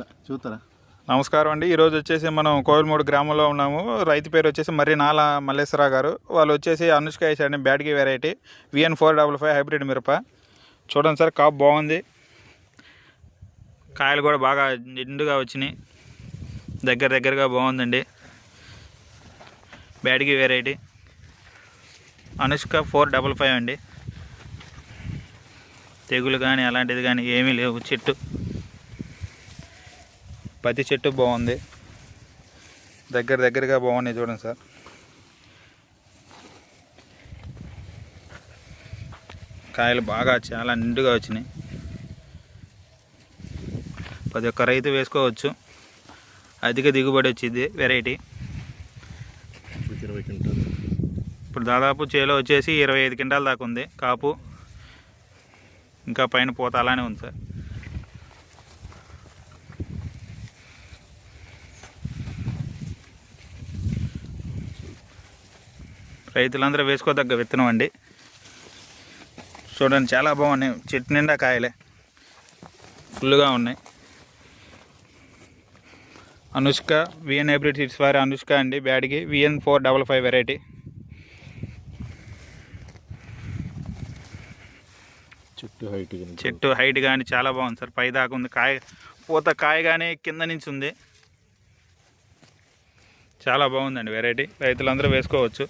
చూస్తారా నమస్కారం అండి. ఈరోజు వచ్చేసి మనం కోవిల్మూడు గ్రామంలో ఉన్నాము. రైతు పేరు వచ్చేసి మర్రి నాల మల్లేశ్వరరావు గారు. వాళ్ళు వచ్చేసి అనుష్క వేసాడు బ్యాడ్కి variety. VN four double five hybrid మిరప. చూడండి సార్ కాపు బాగుంది. కాయలు కూడా బాగా నిండుగా వచ్చినాయి. దగ్గర దగ్గరగా బాగుందండి. బ్యాడ్కి variety. Anushka four double five అండి. తెగులు కానీ అలాంటిది కానీ ఏమీ లేవు. చెట్టు. పత్తి చెట్టు బాగుంది. దగ్గర దగ్గరగా బాగున్నాయి చూడండి సార్. కాయలు బాగా చాలా నిండుగా వచ్చినాయి. ప్రతి ఒక్క రైతు వేసుకోవచ్చు. అధిక దిగుబడి వచ్చింది వెరైటీ. ఇప్పుడు దాదాపు చేలో వచ్చేసి ఇరవై ఐదు క్వింటాల దాకా ఉంది. కాపు ఇంకా పైన పోత అలానే ఉంది సార్. రైతులందరూ వేసుకోదగ్గ విత్తనం అండి. చూడండి చాలా బాగున్నాయి. చెట్టు నిండా కాయలే. ఫుల్గా ఉన్నాయి. అనుష్క విఎన్ హైబ్రిడ్ సీడ్స్ వారి అనుష్క అండి. బ్యాడ్కి VN four double five variety చెట్టు హైట్ చెట్టు హైట్ కానీ చాలా బాగుంది సార్. పై దాకా ఉంది. కాయ పూత కాయ కానీ కింద నుంచి ఉంది. చాలా బాగుందండి వెరైటీ రైతులందరూ వేసుకోవచ్చు.